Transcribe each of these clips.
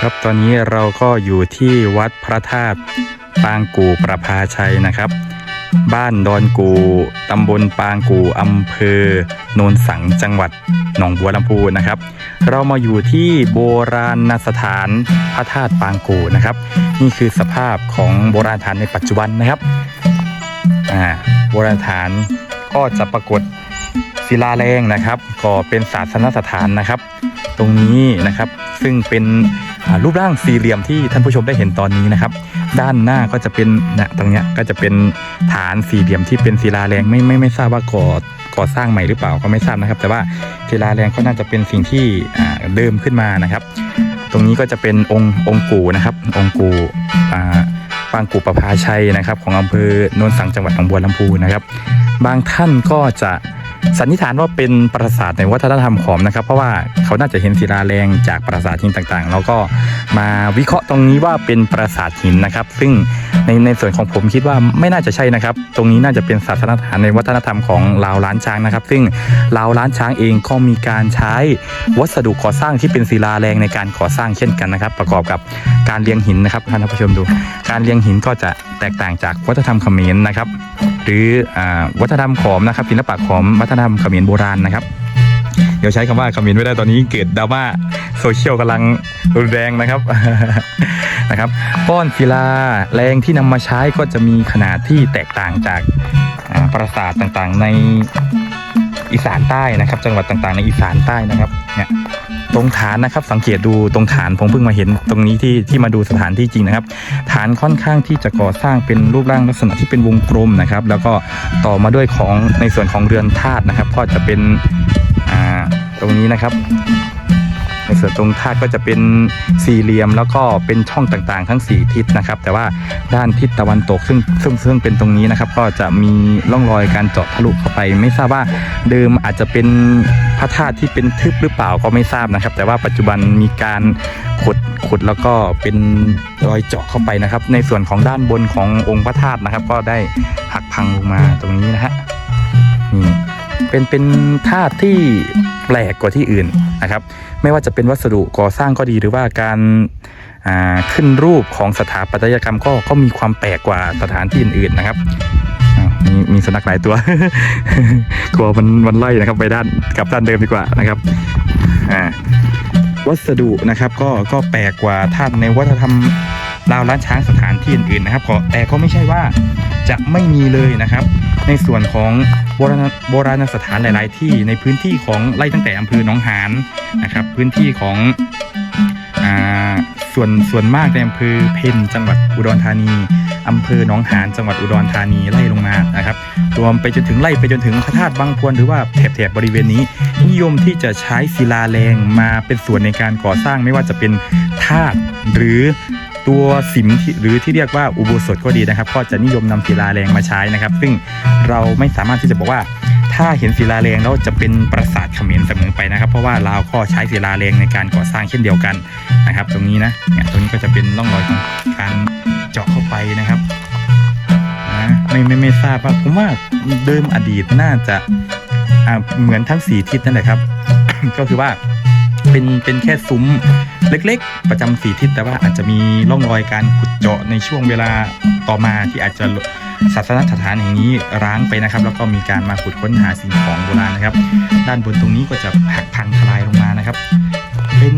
ครับตอนนี้เราก็อยู่ที่วัดพระธาตุปางกู่ประภาชัยนะครับ บ้านดอนกูตำบลปางกูอำเภอโนนสังจังหวัดหนองบัวลำพูนะครับ เรามาอยู่ที่โบราณสถานพระธาตุปางกูนะครับ นี่คือสภาพของโบราณสถานในปัจจุบันนะครับอ่าโบราณสถานก็จะปรากฏศิลาแรงนะครับ ก็เป็นศาสนสถานนะครับ ตรงนี้นะครับซึ่งเป็น รูปร่างสี่เหลี่ยมที่ท่านผู้ชมได้เห็นตอนนี้นะครับ ด้านหน้าก็จะเป็นนะตรงเนี้ยก็จะเป็นฐานสี่เหลี่ยมที่เป็นศิลาแรงไม่ไม่ไม่ทราบว่าก่อก่อสร้างใหม่หรือเปล่าก็ไม่ทราบนะครับ แต่ว่าศิลาแรงก็น่าจะเป็นสิ่งที่เดิมขึ้นมานะครับ ตรงนี้ก็จะเป็นองค์องค์กูนะครับ องค์กูปางกูประภาชัยนะครับ ของอำเภอโนนสังจังหวัดหนองบัวลำพูนะครับ บางท่านก็จะ สันนิษฐานว่าเป็นปราสาทในวัฒนธรรมขอมนะครับ เพราะว่าเขาน่าจะเห็นศิลาแรงจากปราสาทหินต่างๆ แล้วก็มาวิเคราะห์ตรงนี้ว่าเป็นปราสาทหินนะครับ ซึ่ง ในในส่วนของผมคิดว่าไม่น่าจะใช่นะครับ ตรงนี้น่าจะเป็นศาสนสถานในวัฒนธรรมของลาวล้านช้างนะครับ ซึ่งลาวล้านช้างเองก็มีการใช้วัสดุก่อสร้างที่เป็นศิลาแรงในการก่อสร้างเช่นกันนะครับ ประกอบกับการเรียงหินนะครับท่านผู้ชมดู การเรียงหินก็จะแตกต่างจากวัฒนธรรมเขมรนะครับ หรืออวัฒนธรรมขอมนะครับศิลปะขอมวัฒนธรรมเขมรโบราณนะครับ เดี๋ยวใช้คำว่าเขมรไม่ได้ตอนนี้เกิดดราม่าโซเชียลกำลังรุนแรงนะครับนะครับก้อนศิลาแรงที่นำมาใช้ก็จะมีขนาดที่แตกต่างจากปราสาทต่างๆ ในอีสานใต้นะครับ จังหวัดต่างๆ ในอีสานใต้นะครับเนี่ยตรงฐานนะครับสังเกตดูตรงฐานผมเพิ่งมาเห็นตรงนี้ที่ที่มาดูสถานที่จริงนะครับ ฐานค่อนข้างที่จะก่อสร้างเป็นรูปร่างลักษณะที่เป็นวงกลมนะครับ แล้วก็ต่อมาด้วยของในส่วนของเรือนธาตุนะครับ ก็จะเป็น ตรงนี้นะครับ ในส่วนตรงธาตุก็จะเป็นสี่เหลี่ยมแล้วก็เป็นช่องต่างๆ ทั้ง 4 ทิศนะครับ แต่ว่าด้านทิศตะวันตกซึ่งซึ่งซึ่งเป็นตรงนี้นะครับ ก็จะมีร่องรอยการเจาะทะลุเข้าไป ไม่ทราบว่าเดิมอาจจะเป็นพระธาตุที่เป็นทึบหรือเปล่าก็ไม่ทราบนะครับ แต่ว่าปัจจุบันมีการขุดขุดแล้วก็เป็นรอยเจาะเข้าไปนะครับ ในส่วนของด้านบนขององค์พระธาตุนะครับ ก็ได้หักพังลงมาตรงนี้นะฮะนี่ เป็นเป็นธาตุที่แปลกกว่าที่อื่นนะครับ ไม่ว่าจะเป็นวัสดุก่อสร้างก็ดีหรือว่าการาขึ้นรูปของสถาปัตยกรรมก็ก็มีความแปลกกว่าสถานที่อื่นๆนะครับมีมีสุนัขหลายตัวกลัวมันมันไล่นะครับไปด้านกลับด้านเดิมดีกว่านะครับวัสดุนะครับก็ก็แปลกกว่าท่านในวัฒนธรรม ลาวล้านช้างสถานที่อื่นๆนะครับก็แต่ก็ไม่ใช่ว่าจะไม่มีเลยนะครับ ในส่วนของโบราณโบราณสถานหลาย ๆ ที่ในพื้นที่ของไล่ตั้งแต่อำเภอหนองหานนะครับ พื้นที่ของอส่วนส่วนมากในอำเภอเพนจังหวัดอุดรธานีอำเภอหนองหานจังหวัดอุดรธานีไล่ลงมานะครับ รวมไปจนถึงไล่ไปจนถึงพระธาตุบางพวนหรือว่าแถบแถบบริเวณนี้ นิยมที่จะใช้ศิลาแรงมาเป็นส่วนในการก่อสร้างไม่ว่าจะเป็นธาตุหรือ ตัวสิมหรือที่เรียกว่าอุโบสถก็ดีนะครับ ก็จะนิยมนำศิลาแรงมาใช้นะครับ ซึ่งเราไม่สามารถที่จะบอกว่า ถ้าเห็นศิลาแรงแล้วจะเป็นปราสาทเขมรเสมอไปนะครับ เพราะว่าลาวก็ใช้ศิลาแรงในการก่อสร้างเช่นเดียวกันนะครับ ตรงนี้นะเนี่ยตรงนี้ก็จะเป็นร่องรอยของการเจาะเข้าไปนะครับนะไม่ไม่ไม่ทราบว่าผมว่าเดิมอดีตน่าจะอ่าเหมือนทั้งสี่ทิศนั่นแหละครับ ก็คือว่า เป็นเป็นแค่ซุ้มเล็กๆ ประจำสี่ทิศแต่ว่าอาจจะมีร่องรอยการขุดเจาะในช่วงเวลาต่อมาที่อาจจะศาสนสถานแห่งนี้ร้างไปนะครับ แล้วก็มีการมาขุดค้นหาสิ่งของโบราณนะครับ ด้านบนตรงนี้ก็จะหักพังทลายลงมานะครับ เป็น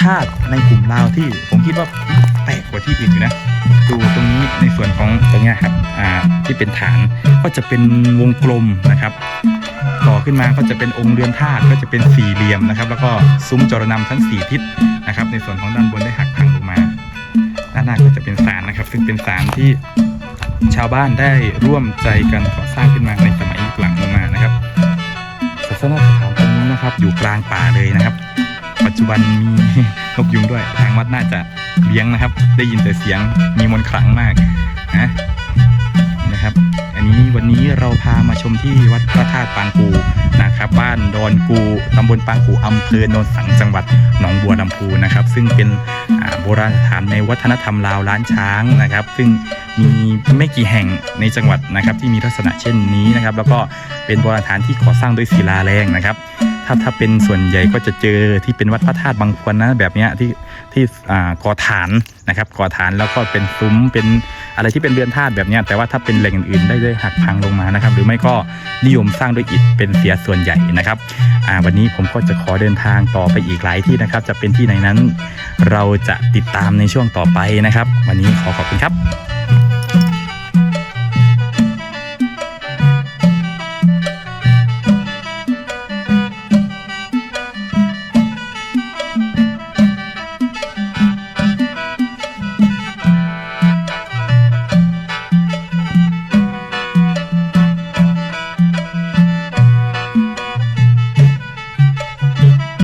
ธาตุในกลุ่มลาวที่ผมคิดว่าแปลกกว่าที่อื่นอยู่นะดูตรงนี้ในส่วนของตรงนี้ครับที่เป็นฐานก็จะเป็นวงกลมนะครับ ต่อขึ้นมาก็จะเป็นองค์เรือนธาตุก็จะเป็นสี่เหลี่ยมนะครับ แล้วก็ซุ้มจรนำทั้งสี่ทิศนะครับ ในส่วนของด้านบนได้หักพังลงมาด้านหน้าก็จะเป็นศาลนะครับ ซึ่งเป็นศาลที่ชาวบ้านได้ร่วมใจกันก่อสร้างขึ้นมาในสมัยหลังลงมานะครับศาสนสถานตรงนี้นะครับอยู่กลางป่าเลยนะครับ ปัจจุบันมีนกยุงด้วยทางวัดน่าจะเลี้ยงนะครับ ได้ยินแต่เสียงมีมนต์ขลังมากนะ พามาชมที่วัดพระธาตุปางกูนะครับ บ้านดอนกูตำบลปางกูอำเภอโนนสังจังหวัดหนองบัวลำพูนะครับ ซึ่งเป็นโบราณสถานในวัฒนธรรมลาวล้านช้างนะครับ ซึ่งมีไม่กี่แห่งในจังหวัดนะครับ ที่มีลักษณะเช่นนี้นะครับ แล้วก็เป็นโบราณสถานที่ก่อสร้างด้วยศิลาแรงนะครับถ้าถ้าเป็นส่วนใหญ่ก็จะเจอที่เป็นวัดพระธาตุบางควรนะแบบเนี้ยที่ที่อ่าก่อฐานนะครับก่อฐานแล้วก็เป็นซุ้มเป็น อะไรที่เป็นเรือนธาตุแบบนี้แต่ว่าถ้าเป็นแหล่งอื่นๆได้เลยหักพังลงมานะครับ หรือไม่ก็นิยมสร้างด้วยอิฐเป็นเสียส่วนใหญ่นะครับวันนี้ผมก็จะขอเดินทางต่อไปอีกหลายที่นะครับ จะเป็นที่ไหนนั้น เราจะติดตามในช่วงต่อไปนะครับ วันนี้ขอขอบคุณครับ